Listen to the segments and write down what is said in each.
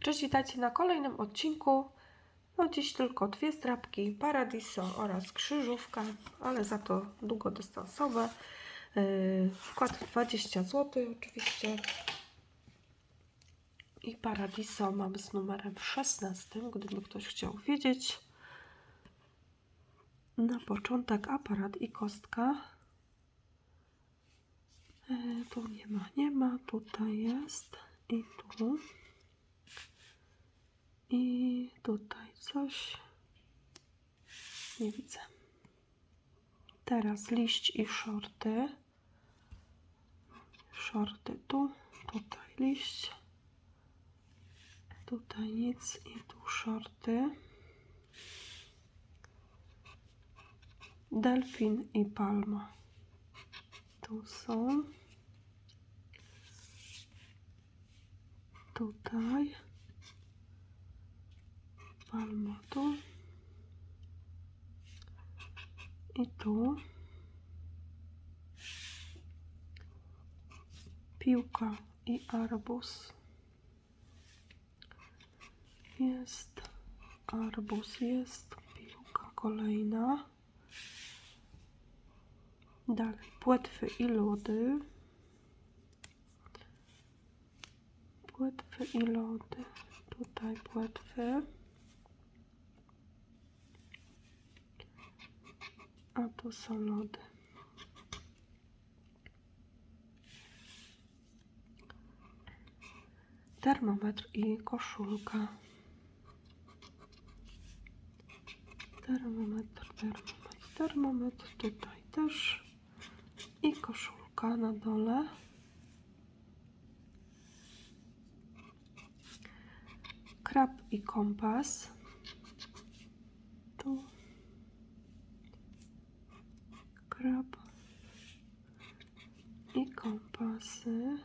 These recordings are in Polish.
Cześć, witajcie na kolejnym odcinku. No dziś tylko dwie strapki, Paradiso oraz krzyżówka, ale za to długodystansowe. Yy, wkład 20 zł oczywiście. I Paradiso mam z numerem 16, gdyby ktoś chciał wiedzieć. Na początek aparat i kostka. Yy, tu nie ma, nie ma, tutaj jest i tu. I tutaj coś. Nie widzę. Teraz liść i shorty. Shorty tu, tutaj liść. Tutaj nic i tu shorty. Delfin i palma. Tu są. Tutaj. Palma tu. I tu. Piłka i arbuz. Jest arbuz, jest piłka kolejna. Dalej płetwy i lody. Płetwy i lody. Tutaj płetwy. A tu są lody. Termometr i koszulka. Termometr, termometr, termometr. Tutaj też. I koszulka na dole. Krab i kompas. Tu krab i kompasy.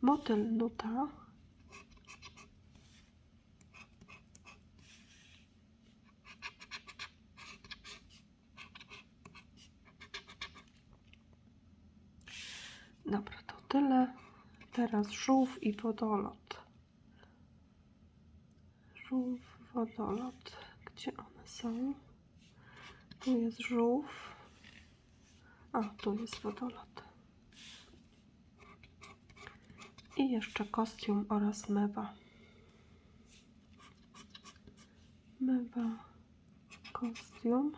Motyl nuta. Dobra, to tyle. Teraz żółw i wodolot. Żółw, wodolot. Gdzie one są? Tu jest żółw. A, tu jest wodolot. I jeszcze kostium oraz mewa. Mewa, kostium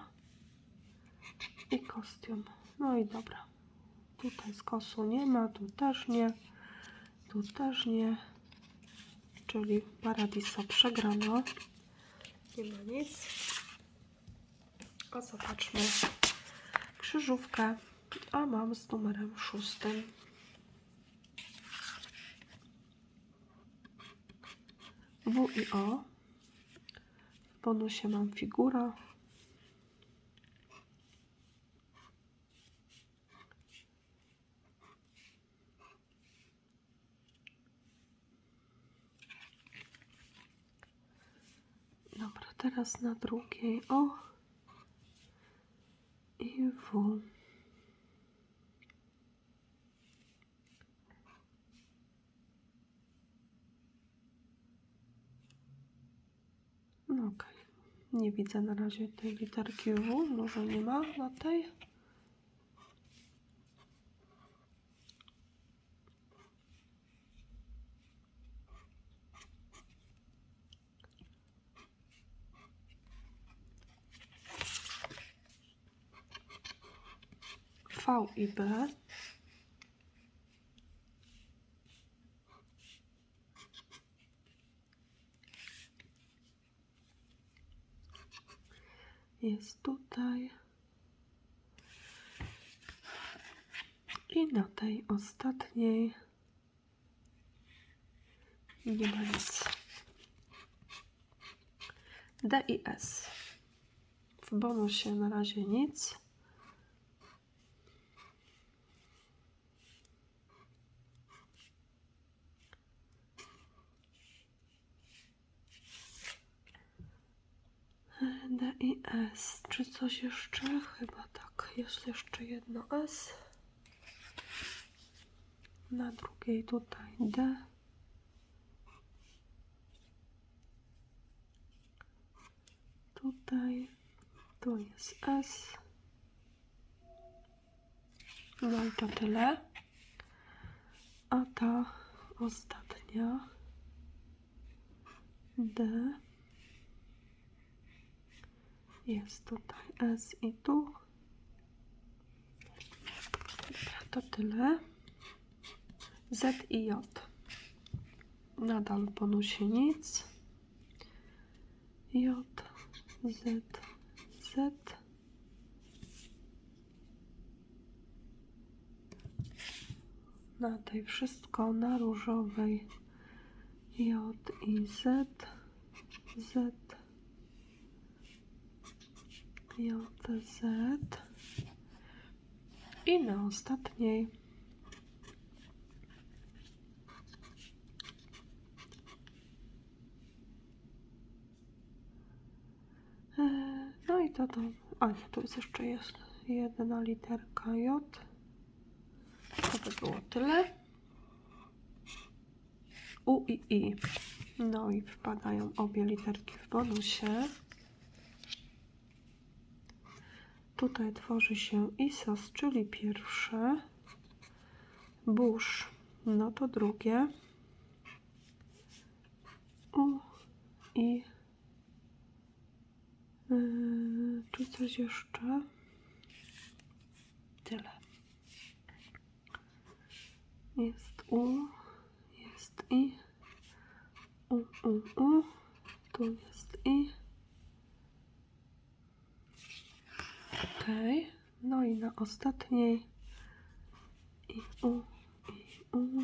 i kostium. No i dobra. Tutaj z kosu nie ma, tu też nie, tu też nie. Czyli Paradiso przegrano. Nie ma nic. A zobaczmy krzyżówkę. A mam z numerem szóstym. W i O. W bonusie mam figura. Dobra, teraz na drugiej O i W. No okej. Nie widzę na razie tej literki W. Może nie ma na tej? V i B. Jest tutaj. I na tej ostatniej nie ma nic. D i S. W bonusie na razie nic. D i S. Czy coś jeszcze? Chyba tak. Jest jeszcze jedno S. Na drugiej tutaj D. Tutaj tu jest S. No i to tyle. A ta ostatnia D jest tutaj S i tu. To tyle. Z i J. Nadal w bonusie nic. J, Z, Z. Na tej wszystko na różowej J i Z, Z, J, Z i na ostatniej E, No i to to. A nie, tu jest jeszcze jest jedna literka J. To by było tyle. U i I. No i wpadają obie literki w bonusie. Tutaj tworzy się ISOS, czyli pierwsze. Burz, no to drugie. U i Yy, czy coś jeszcze? Tyle. Jest U, jest I, U, U, U, tu jest I. Ok, no i na ostatniej I, U, I, U.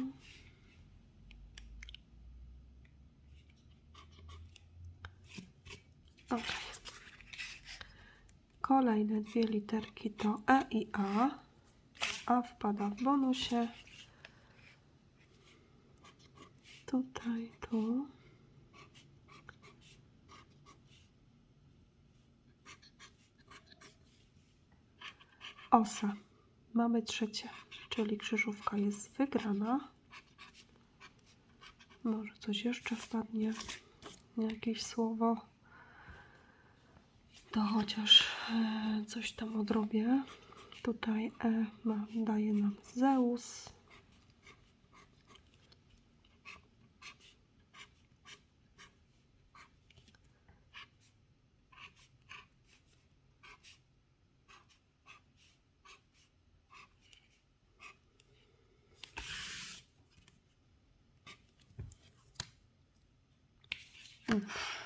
Kolejne dwie literki to E i A. A wpada w bonusie. Tutaj, tu. Osa. Mamy trzecie, czyli krzyżówka jest wygrana. Może coś jeszcze wpadnie, jakieś słowo to chociaż e, coś tam odrobię. Tutaj E daje nam Zeus.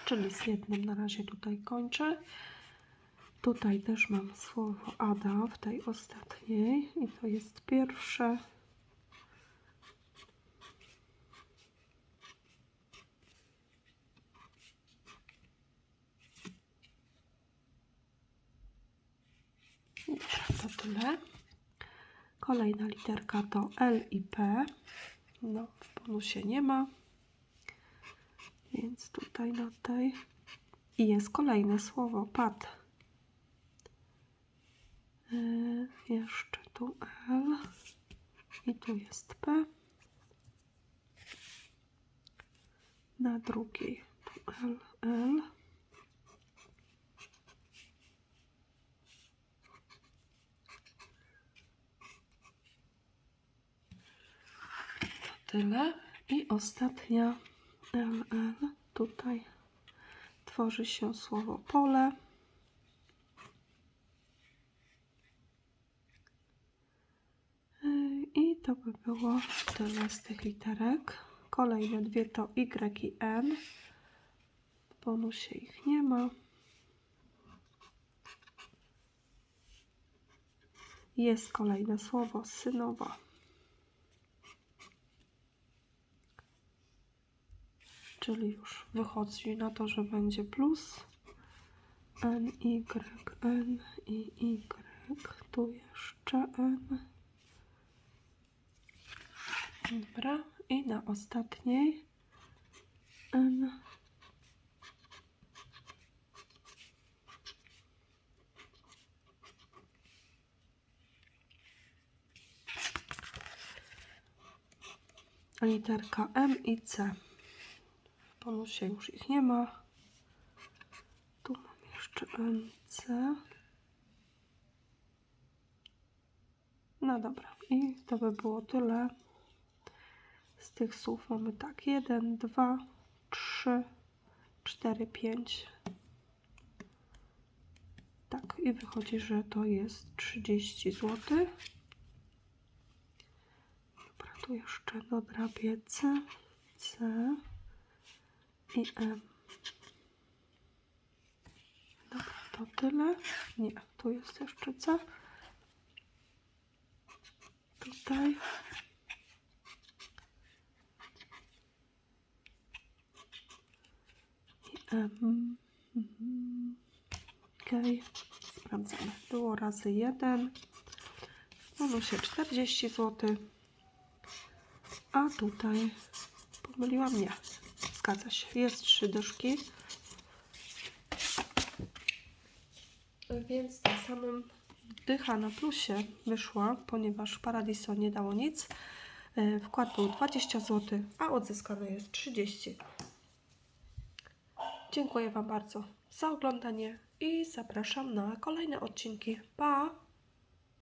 Czyli z jednym na razie tutaj kończę. Tutaj też mam słowo Ada w tej ostatniej i to jest pierwsze. To tyle. Kolejna literka to L i P. No, w bonusie nie ma. Więc tutaj na tej. I jest kolejne słowo pad. Yy, jeszcze tu L i tu jest P. Na drugiej tu L, L. To tyle. I ostatnia L, L. Tutaj tworzy się słowo pole. I to by było tyle z tych literek. Kolejne dwie to Y i N. W bonusie ich nie ma. Jest kolejne słowo synowa. Czyli już wychodzi na to, że będzie plus. N, Y, N i Y. Tu jeszcze N. Dobra, i na ostatniej N. literka M i C. W bonusie już ich nie ma. Tu mam jeszcze M, C. No dobra, i to by było tyle. Z tych słów mamy tak: 1, 2, 3, 4, 5. Tak, i wychodzi, że to jest 30 zł. Dobra, tu jeszcze dodrabię C, C i. Dobra, to tyle. Nie, tu jest jeszcze C. Tutaj. I M. Mhm. Okej, sprawdzamy. Było razy 1. W bonusie 40 zł. A tutaj pomyliłam nie. Zgadza się. Jest trzy dyszki. Więc tym samym dycha na plusie wyszła, ponieważ Paradiso nie dało nic. E, Wkład był 20 zł, a odzyskane jest 30. Dziękuję Wam bardzo za oglądanie i zapraszam na kolejne odcinki. Pa!